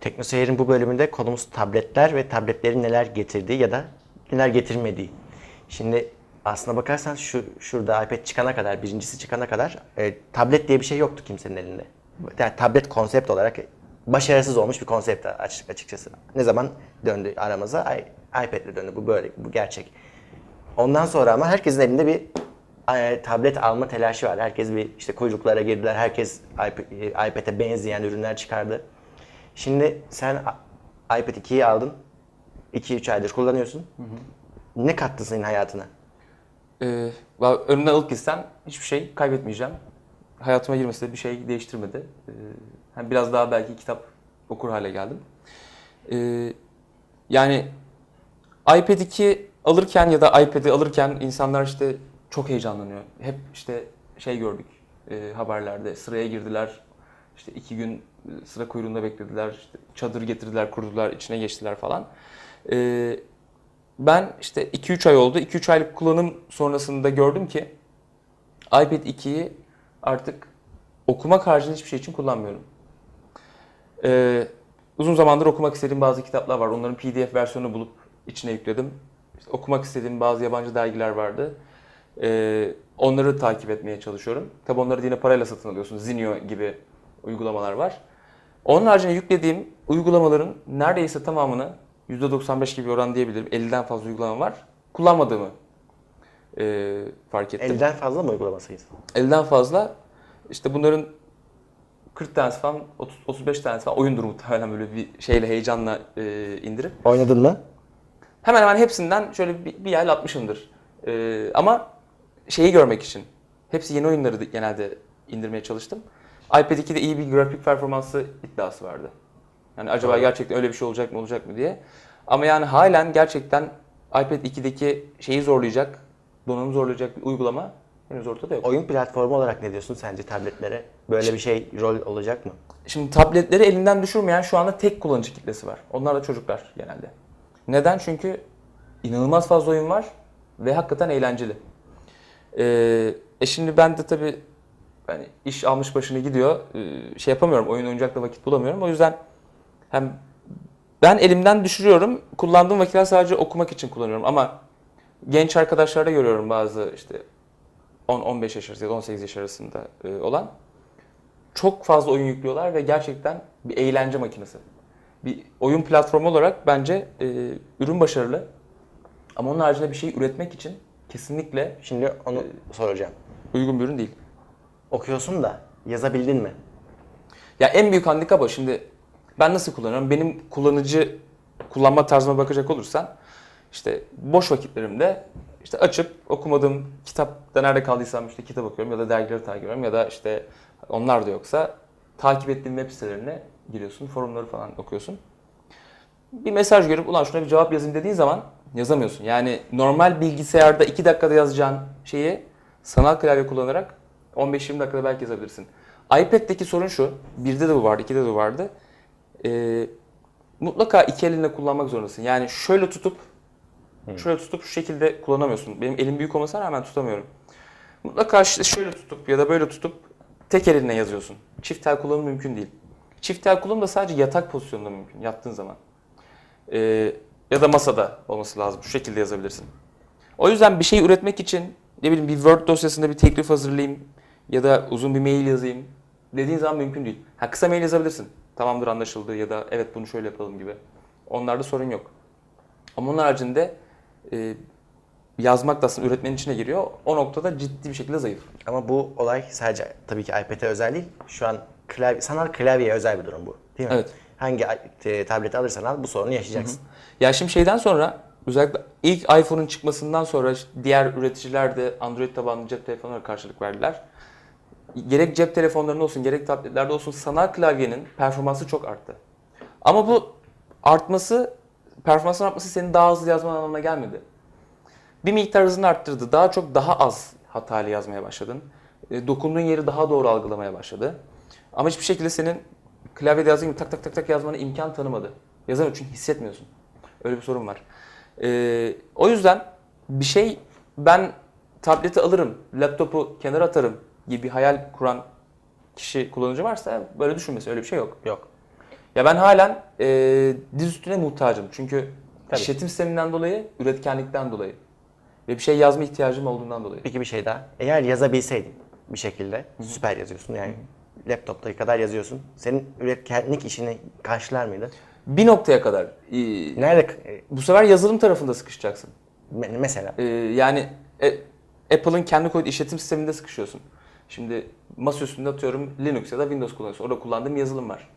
Teknoseyir'in bu bölümünde konumuz tabletler ve tabletlerin neler getirdiği ya da neler getirmediği. Şimdi aslına bakarsan şu şurada iPad çıkana kadar, birincisi çıkana kadar e, tablet diye bir şey yoktu kimsenin elinde. Yani tablet konsept olarak başarısız olmuş bir konsept açık açıkçası. Ne zaman döndü aramıza? I, iPad'le döndü. Bu böyle, bu gerçek. Ondan sonra ama herkesin elinde bir e, tablet alma telaşı var. Herkes bir işte kuyruklara girdiler. Herkes e, iPad'e benzeyen ürünler çıkardı. Şimdi sen iPad 2'yi aldın. 2-3 aydır kullanıyorsun. Ne kattı senin hayatına? Ee, önüne alıp gitsem hiçbir şey kaybetmeyeceğim. Hayatıma girmesi de bir şey değiştirmedi. Ee, biraz daha belki kitap okur hale geldim. Ee, yani iPad 2 alırken ya da iPad'i alırken insanlar işte çok heyecanlanıyor. Hep işte şey gördük e, haberlerde sıraya girdiler. İşte iki gün sıra kuyruğunda beklediler. İşte çadır getirdiler, kurdular, içine geçtiler falan. Ee, ben işte 2-3 ay oldu. 2-3 aylık kullanım sonrasında gördüm ki iPad 2'yi artık okumak haricinde hiçbir şey için kullanmıyorum. Ee, uzun zamandır okumak istediğim bazı kitaplar var. Onların PDF versiyonunu bulup içine yükledim. İşte okumak istediğim bazı yabancı dergiler vardı. Ee, onları takip etmeye çalışıyorum. Tabi onları yine parayla satın alıyorsun. Zinio gibi uygulamalar var. Onun haricinde yüklediğim uygulamaların neredeyse tamamını %95 gibi oran diyebilirim. 50'den fazla uygulama var. Kullanmadığımı e, fark ettim. Elden fazla mı uygulama sayısı? 50'den fazla. İşte bunların 40 tanesi falan, 30, 35 tanesi falan oyundur muhtemelen böyle bir şeyle heyecanla e, indirip. Oynadın mı? Hemen hemen hepsinden şöyle bir, bir yel atmışımdır. E, ama şeyi görmek için. Hepsi yeni oyunları genelde indirmeye çalıştım. iPad 2'de iyi bir grafik performansı iddiası vardı. Yani acaba Doğru. gerçekten öyle bir şey olacak mı olacak mı diye. Ama yani halen gerçekten iPad 2'deki şeyi zorlayacak, donanımı zorlayacak bir uygulama henüz ortada yok. Oyun platformu olarak ne diyorsun sence tabletlere? Böyle bir şey rol olacak mı? Şimdi tabletleri elinden düşürmeyen şu anda tek kullanıcı kitlesi var. Onlar da çocuklar genelde. Neden? Çünkü inanılmaz fazla oyun var ve hakikaten eğlenceli. Ee, e şimdi ben de tabii hani iş almış başını gidiyor. Ee, şey yapamıyorum. Oyun oynayacak da vakit bulamıyorum. O yüzden hem ben elimden düşürüyorum. Kullandığım vakitler sadece okumak için kullanıyorum ama genç arkadaşlarda görüyorum bazı işte 10-15 yaş arası ya da 18 yaş arasında e, olan çok fazla oyun yüklüyorlar ve gerçekten bir eğlence makinesi. Bir oyun platformu olarak bence e, ürün başarılı. Ama onun haricinde bir şey üretmek için kesinlikle Şimdi onu soracağım. uygun bir ürün değil. Okuyorsun da yazabildin mi? Ya en büyük handikap o. Şimdi ben nasıl kullanıyorum? Benim kullanıcı kullanma tarzıma bakacak olursan işte boş vakitlerimde işte açıp okumadığım kitapta nerede kaldıysam işte kitap okuyorum ya da dergileri takip ediyorum ya da işte onlar da yoksa takip ettiğim web sitelerine giriyorsun, forumları falan okuyorsun. Bir mesaj görüp ulan şuna bir cevap yazayım dediğin zaman yazamıyorsun. Yani normal bilgisayarda 2 dakikada yazacağın şeyi sanal klavye kullanarak 15-20 dakikada belki yazabilirsin. iPad'deki sorun şu, birde de bu vardı, ikide de bu vardı. Ee, mutlaka iki elinle kullanmak zorundasın. Yani şöyle tutup, şöyle tutup şu şekilde kullanamıyorsun. Benim elim büyük olmasına rağmen tutamıyorum. Mutlaka şöyle tutup ya da böyle tutup tek elinle yazıyorsun. Çift el kullanım mümkün değil. Çift el kullanım da sadece yatak pozisyonunda mümkün, yattığın zaman. Ee, ya da masada olması lazım. Şu şekilde yazabilirsin. O yüzden bir şey üretmek için ne bileyim bir Word dosyasında bir teklif hazırlayayım ya da uzun bir mail yazayım dediğin zaman mümkün değil. Ha kısa mail yazabilirsin. Tamamdır anlaşıldı ya da evet bunu şöyle yapalım gibi. Onlarda sorun yok. Ama onun haricinde e, yazmak da aslında üretmenin içine giriyor. O noktada ciddi bir şekilde zayıf. Ama bu olay sadece tabii ki iPad'e özel değil. Şu an klavye, sanal klavyeye özel bir durum bu. Değil mi? Evet. Hangi e, tableti alırsan al bu sorunu yaşayacaksın. Ya şimdi şeyden sonra özellikle ilk iPhone'un çıkmasından sonra diğer üreticiler de Android tabanlı cep telefonlara karşılık verdiler. Gerek cep telefonlarında olsun gerek tabletlerde olsun sanal klavyenin performansı çok arttı. Ama bu artması, performansın artması senin daha hızlı yazman anlamına gelmedi. Bir miktar hızını arttırdı. Daha çok daha az hatalı yazmaya başladın. E, Dokunduğun yeri daha doğru algılamaya başladı. Ama hiçbir şekilde senin klavyede yazdığın gibi tak tak tak tak yazmana imkan tanımadı. Yazamıyor çünkü hissetmiyorsun. Öyle bir sorun var. Ee, o yüzden bir şey ben tableti alırım, laptopu kenara atarım gibi bir hayal kuran kişi kullanıcı varsa böyle düşünmesin. Öyle bir şey yok. Yok. Ya ben halen e, diz üstüne muhtacım. Çünkü Tabii. işletim sisteminden dolayı, üretkenlikten dolayı ve bir şey yazma ihtiyacım olduğundan dolayı. Peki bir şey daha. Eğer yazabilseydin bir şekilde süper yazıyorsun yani laptoptaki kadar yazıyorsun. Senin üretkenlik işini karşılar mıydı? Bir noktaya kadar. e, Nerede bu sefer yazılım tarafında sıkışacaksın. me- mesela? E, yani e, Apple'ın kendi koyduğu işletim sisteminde sıkışıyorsun. Şimdi masa üstünde atıyorum Linux ya da Windows kullanıyorsun. Orada kullandığım yazılım var.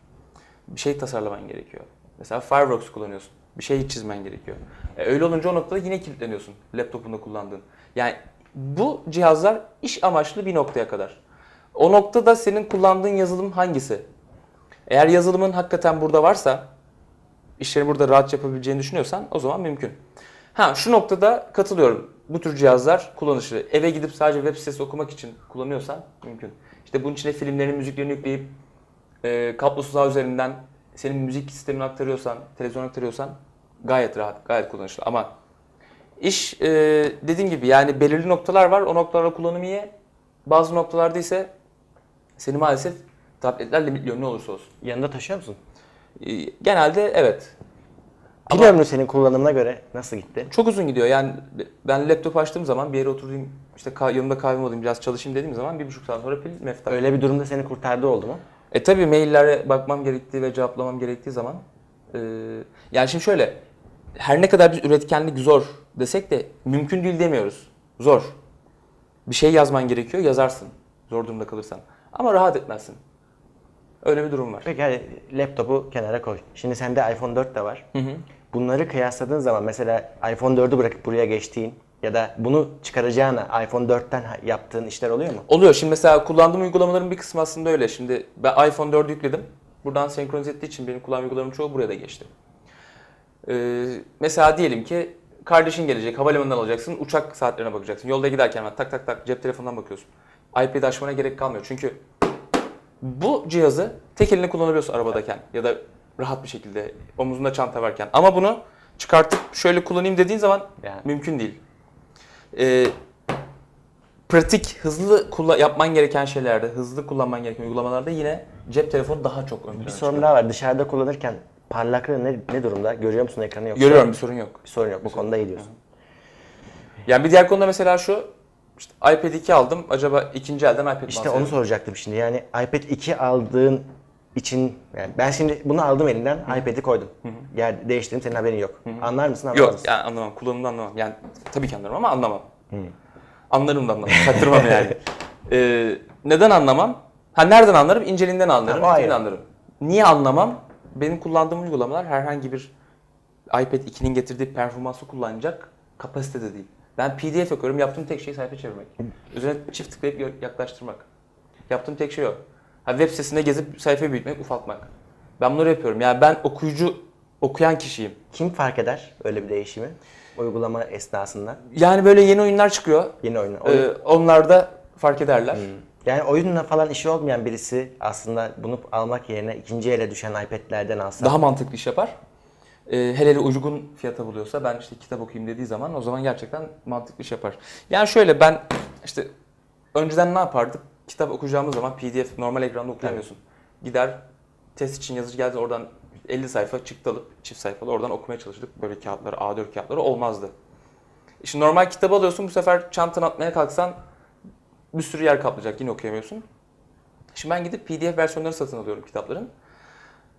Bir şey tasarlaman gerekiyor. Mesela Fireworks kullanıyorsun. Bir şey çizmen gerekiyor. E, öyle olunca o noktada yine kilitleniyorsun laptopunda kullandığın. Yani bu cihazlar iş amaçlı bir noktaya kadar. O noktada senin kullandığın yazılım hangisi? Eğer yazılımın hakikaten burada varsa, işleri burada rahat yapabileceğini düşünüyorsan o zaman mümkün. Ha şu noktada katılıyorum. Bu tür cihazlar kullanışlı. Eve gidip sadece web sitesi okumak için kullanıyorsan mümkün. İşte bunun içine filmlerini, müziklerini yükleyip e, kablosuz ağ üzerinden senin müzik sistemini aktarıyorsan, televizyon aktarıyorsan gayet rahat, gayet kullanışlı. Ama iş e, dediğim gibi yani belirli noktalar var. O noktalarda kullanım iyi. Bazı noktalarda ise seni maalesef tabletler limitliyor ne olursa olsun. Yanında taşıyor musun? E, genelde evet. Ama- Pil ömrü senin kullanımına göre nasıl gitti? Çok uzun gidiyor. Yani ben laptop açtığım zaman bir yere oturayım, işte yanımda kahvemi alayım, biraz çalışayım dediğim zaman bir buçuk saat sonra pil mefta. Öyle bir durumda seni kurtardığı oldu mu? E tabii maillere bakmam gerektiği ve cevaplamam gerektiği zaman. e, yani şimdi şöyle, her ne kadar biz üretkenlik zor desek de mümkün değil demiyoruz. Zor. Bir şey yazman gerekiyor, yazarsın. Zor durumda kalırsan. Ama rahat etmezsin. Öyle bir durum var. Peki hadi laptopu kenara koy. Şimdi sende iPhone 4 de var. Hı hı. Bunları kıyasladığın zaman mesela iPhone 4'ü bırakıp buraya geçtiğin ya da bunu çıkaracağına iPhone 4'ten ha- yaptığın işler oluyor mu? Oluyor. Şimdi mesela kullandığım uygulamaların bir kısmı aslında öyle. Şimdi ben iPhone 4'ü yükledim. Buradan senkronize ettiği için benim kullandığım uygulamaların çoğu buraya da geçti. Ee, mesela diyelim ki kardeşin gelecek, havalimanından alacaksın, uçak saatlerine bakacaksın. Yolda giderken tak tak tak cep telefonundan bakıyorsun. iPad açmana gerek kalmıyor. Çünkü bu cihazı tek eline kullanabiliyorsun arabadayken ya da rahat bir şekilde omuzunda çanta varken. Ama bunu çıkartıp şöyle kullanayım dediğin zaman Yani. mümkün değil. Ee, pratik, hızlı kulla- yapman gereken şeylerde, hızlı kullanman gereken uygulamalarda yine cep telefonu daha çok ön Bir sorun daha var. Dışarıda kullanırken parlaklığı ne, ne durumda? Görüyor musun ekranı yoksa? Görüyorum bir sorun yok. Bir sorun yok. Bu konuda iyi diyorsun. Yani bir diğer konuda mesela şu, işte iPad 2 aldım, acaba ikinci elden iPad mi İşte onu soracaktım şimdi. Yani iPad 2 aldığın için yani ben şimdi bunu aldım elinden iPad'i koydum. Yer değiştirdim senin haberin yok. Anlar mısın anlamaz Yok mısın? yani anlamam, kullanımda anlamam. Yani tabii ki anlarım ama anlamam. Anlarım da anlamam, çaktırmam yani. Ee, neden anlamam? Ha nereden anlarım? İnceliğinden anlarım, Ha, o ayrı. anlarım. Niye anlamam? Benim kullandığım uygulamalar herhangi bir iPad 2'nin getirdiği performansı kullanacak kapasitede değil. Ben PDF okuyorum, yaptığım tek şey sayfa çevirmek. Üzerine çift tıklayıp yaklaştırmak. Yaptığım tek şey o. Ha, web sitesinde gezip sayfayı büyütmek, ufaltmak. Ben bunları yapıyorum. Yani ben okuyucu, okuyan kişiyim. Kim fark eder öyle bir değişimi? Uygulama esnasında. Yani böyle yeni oyunlar çıkıyor. Yeni oyun. Ee, onlar da fark ederler. Yani oyunla falan işi olmayan birisi aslında bunu almak yerine ikinci ele düşen iPad'lerden alsa. Daha mantıklı iş yapar. Ee, hele hele uygun fiyata buluyorsa ben işte kitap okuyayım dediği zaman o zaman gerçekten mantıklı iş yapar. Yani şöyle ben işte önceden ne yapardık? Kitap okuyacağımız zaman PDF normal ekranda okuyamıyorsun. Gider test için yazıcı geldi oradan 50 sayfa çıktı alıp çift sayfalı oradan okumaya çalıştık. Böyle kağıtları A4 kağıtları olmazdı. Şimdi normal kitabı alıyorsun bu sefer çantana atmaya kalksan bir sürü yer kaplayacak yine okuyamıyorsun. Şimdi ben gidip PDF versiyonları satın alıyorum kitapların.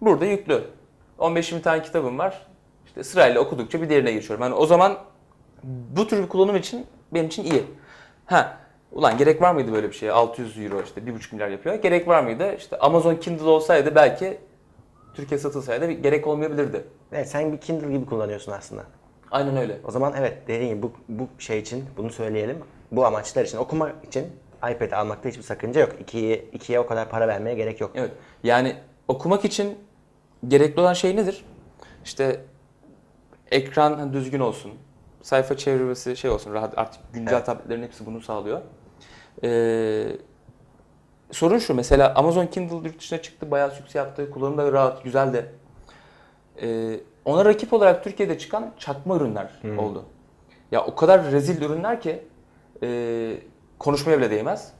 Burada yüklü. 15-20 tane kitabım var. İşte sırayla okudukça bir diğerine geçiyorum. Yani o zaman bu tür bir kullanım için benim için iyi. Ha, ulan gerek var mıydı böyle bir şeye? 600 euro işte 1,5 milyar yapıyor. Gerek var mıydı? İşte Amazon Kindle olsaydı belki Türkiye satılsaydı bir gerek olmayabilirdi. Evet sen bir Kindle gibi kullanıyorsun aslında. Aynen öyle. O zaman evet dediğin gibi bu, bu şey için bunu söyleyelim. Bu amaçlar için okumak için iPad almakta hiçbir sakınca yok. İkiye, ikiye o kadar para vermeye gerek yok. Evet. Yani okumak için gerekli olan şey nedir? İşte ekran düzgün olsun. Sayfa çevirmesi şey olsun. Rahat artık güncel Evet. tabletlerin hepsi bunu sağlıyor. Ee, sorun şu mesela Amazon Kindle yurt dışına çıktı. Bayağı sükse yaptı. Kullanımı da rahat, güzel de. Ee, ona rakip olarak Türkiye'de çıkan çakma ürünler oldu. Ya o kadar rezil ürünler ki e, konuşmaya bile değmez.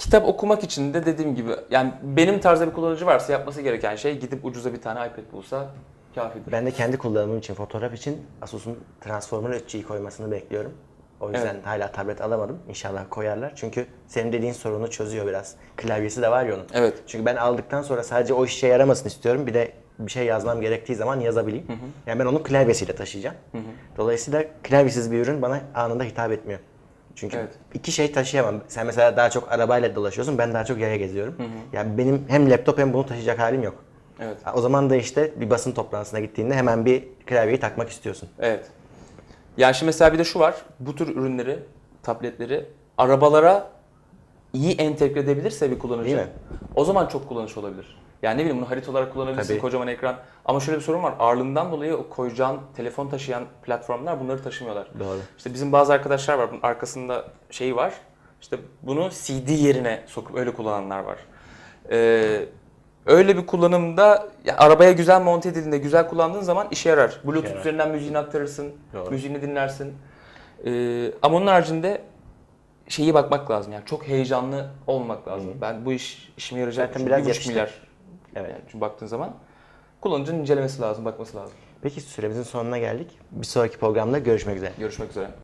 Kitap okumak için de dediğim gibi yani benim tarzda bir kullanıcı varsa yapması gereken şey gidip ucuza bir tane iPad bulsa kafidir. Ben de kendi kullanımım için, fotoğraf için Asus'un Transformer 3G'yi koymasını bekliyorum. O yüzden Evet. hala tablet alamadım. İnşallah koyarlar. Çünkü senin dediğin sorunu çözüyor biraz. Klavyesi de var ya onun. Evet. Çünkü ben aldıktan sonra sadece o işe yaramasını istiyorum. Bir de bir şey yazmam gerektiği zaman yazabileyim. Yani ben onu klavyesiyle taşıyacağım. Dolayısıyla klavyesiz bir ürün bana anında hitap etmiyor. Çünkü Evet. iki şey taşıyamam. Sen mesela daha çok arabayla dolaşıyorsun, ben daha çok yaya geziyorum. Yani benim hem laptop hem bunu taşıyacak halim yok. Evet. O zaman da işte bir basın toplantısına gittiğinde hemen bir klavyeyi takmak istiyorsun. Evet. Yani şimdi mesela bir de şu var. Bu tür ürünleri, tabletleri arabalara iyi entegre edebilirse bir kullanıcı o zaman çok kullanışlı olabilir. Yani ne bileyim bunu harita olarak kullanabilirsin, Tabii. kocaman ekran. Ama şöyle bir sorun var. Ağırlığından dolayı o koyacağın telefon taşıyan platformlar bunları taşımıyorlar. Doğru. İşte bizim bazı arkadaşlar var. Bunun arkasında şeyi var. İşte bunu CD yerine sokup öyle kullananlar var. Ee, öyle bir kullanımda ya arabaya güzel monte edildiğinde, güzel kullandığın zaman işe yarar. Bluetooth yarar. üzerinden müziğini aktarırsın, Doğru. müziğini dinlersin. Ee, ama onun haricinde şeyi bakmak lazım. Yani çok heyecanlı olmak lazım. Ben bu iş işime yarayacak. Zaten çünkü biraz milyar. Evet. Yani çünkü baktığın zaman kullanıcının incelemesi lazım, bakması lazım. Peki süremizin sonuna geldik. Bir sonraki programda görüşmek üzere. Görüşmek üzere.